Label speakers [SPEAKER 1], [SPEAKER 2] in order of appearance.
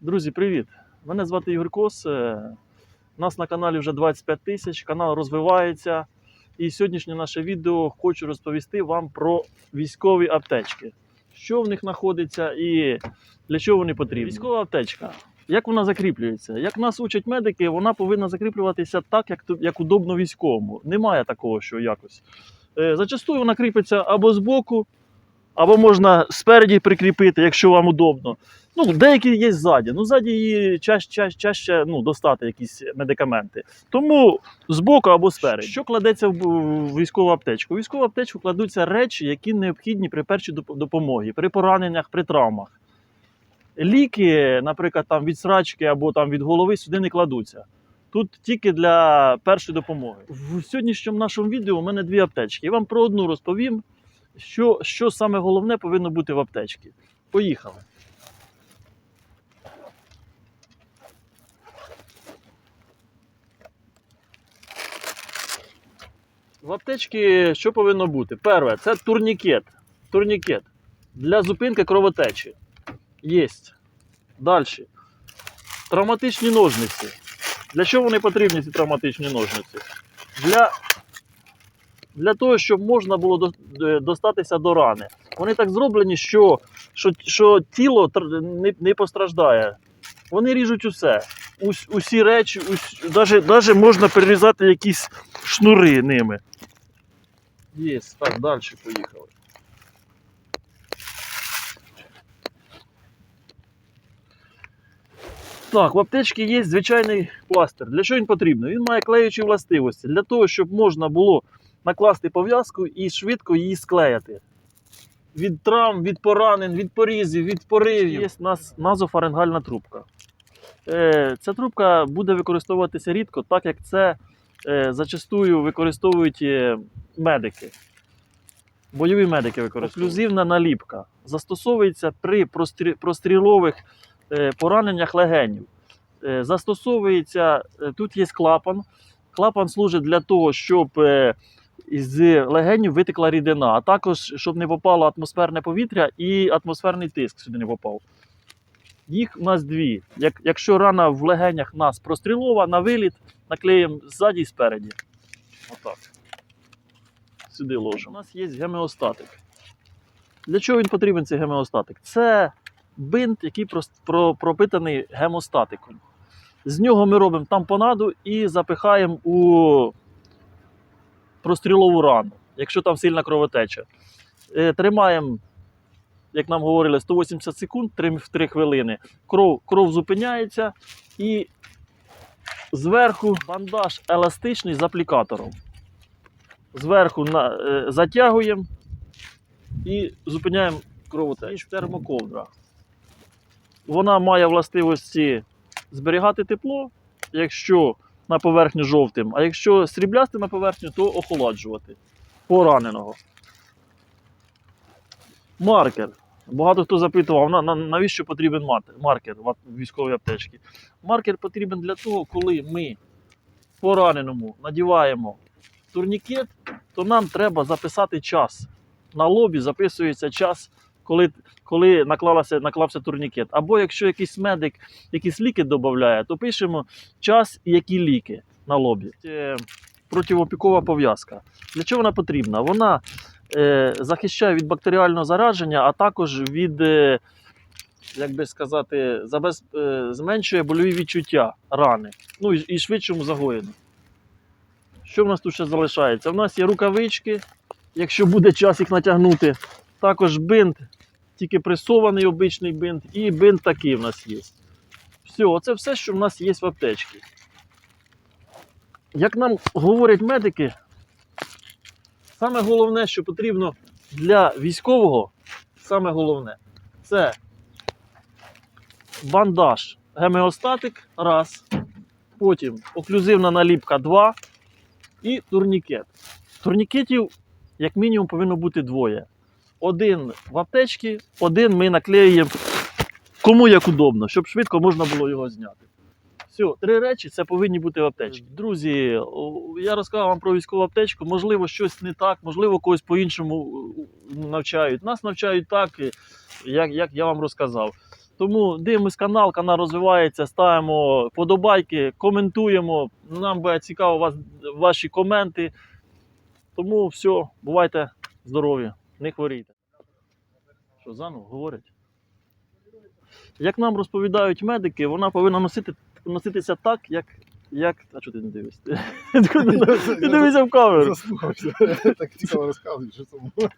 [SPEAKER 1] Друзі, привіт! Мене звати Ігор Кос. е, Нас на каналі вже 25 тисяч, канал розвивається. І сьогоднішнє наше відео хочу розповісти вам про військові аптечки. Що в них знаходиться і для чого вони потрібні. Військова аптечка. Як вона закріплюється? Як нас учать медики, вона повинна закріплюватися так, як, як удобно військовому. Немає такого, що якось. Е, Зачастую вона кріпиться або збоку, або можна спереді прикріпити, якщо вам удобно. Ну, деякі є ззаді. Ну, ззаді її чаще, чаще, чаще ну, достати якісь медикаменти. Тому збоку або спереду. Що кладеться в в військову аптечку? У військову аптечку кладуться речі, які необхідні при першій доп- допомогі, при пораненнях, при травмах. Ліки, наприклад, там від срачки або там від голови сюди не кладуться. Тут тільки для першої допомоги. В сьогоднішньому нашому відео у мене дві аптечки. Я вам про одну розповім, що, що саме головне повинно бути в аптечці. Поїхали. В аптечці що повинно бути? Перше, це турнікет. Турнікет для зупинки кровотечі. Єсть. Далі. Травматичні ножниці. Для чого вони потрібні, ці травматичні ножниці? Для, для того, щоб можна було е, достатися до рани. Вони так зроблені, що, що, що тіло не, не постраждає. Вони ріжуть усе. Ус, усі речі, навіть, навіть можна перерізати якісь шнури ними. Є, так, далі поїхали. Так, в аптечці є звичайний пластир. Для чого він потрібен? Він має клеючі властивості. Для того, щоб можна було накласти пов'язку і швидко її склеяти. Від травм, від поранень, від порізів, від поривів. Є у нас назофарингальна трубка. Е, Ця трубка буде використовуватися рідко, так як це е, зачастую використовують е, медики. Бойові медики використовують. Оклюзивна наліпка застосовується при прострі- прострілових пораненнях легенів. Застосовується, тут є клапан. Клапан служить для того, щоб е, з легенів витекла рідина, а також щоб не попало атмосферне повітря і атмосферний тиск сюди не попав. Їх у нас дві. Як, якщо рана в легенях нас прострілова, на виліт наклеїмо ззаді і спереді. Отак. Сюди ложимо. У нас є гемеостатик. Для чого він потрібен цей гемеостатик? Це бинт, який пропитаний гемостатиком. З нього ми робимо тампонаду і запихаємо у прострілову рану, якщо там сильна кровотеча. Е, Тримаємо, як нам говорили, 180 секунд, 3, 3 хвилини. Кров, кров зупиняється і зверху бандаж еластичний з аплікатором. Зверху на, е, затягуємо і зупиняємо кровотечу. Термоковдра. Вона має властивості зберігати тепло, якщо на поверхню жовтим, а якщо сріблястим на поверхню, то охолоджувати пораненого. Маркер. Багато хто запитував, на, на, навіщо потрібен маркер в військовій аптечці. Маркер потрібен для того, коли ми пораненому надіваємо турнікет, то нам треба записати час. На лобі записується час, коли, коли наклалася, наклався турнікет. Або якщо якийсь медик якісь ліки додає, то пишемо час і які ліки на лобі. Е, Противопікова пов'язка. Для чого вона потрібна? Вона е, захищає від бактеріального зараження, а також від, е, як би сказати, забез, е, зменшує больові відчуття рани. Ну і, і швидшому загоєнню. Що в нас тут ще залишається? У нас є рукавички, якщо буде час їх натягнути. Також бинт, тільки пресований обичний бинт, і бинт такий в нас є. Все, це все, що в нас є в аптечці. Як нам говорять медики, саме головне, що потрібно для військового, саме головне, це бандаж, гемеостатик раз, потім оклюзивна наліпка 2 і турнікет. Турнікетів, як мінімум, повинно бути двоє. Один в аптечці, один ми наклеїмо кому як удобно, щоб швидко можна було його зняти. Все, три речі це повинні бути в аптечці. Друзі, я розказав вам про військову аптечку. Можливо, щось не так, можливо, когось по-іншому е, навчають. Нас навчають так, е, як, як я вам розказав. Тому дивимось канал, канал розвивається, ставимо подобайки, коментуємо. Нам буде цікаво вас, ваші коменти. Тому все, бувайте здорові, не хворійте. Що заново говорять? Як нам розповідають медики, вона повинна носити, носитися так, як. як... А чого ти не дивишся? Ти дивишся в камеру.
[SPEAKER 2] Заслухався. Так цікаво розказуєш, що це було.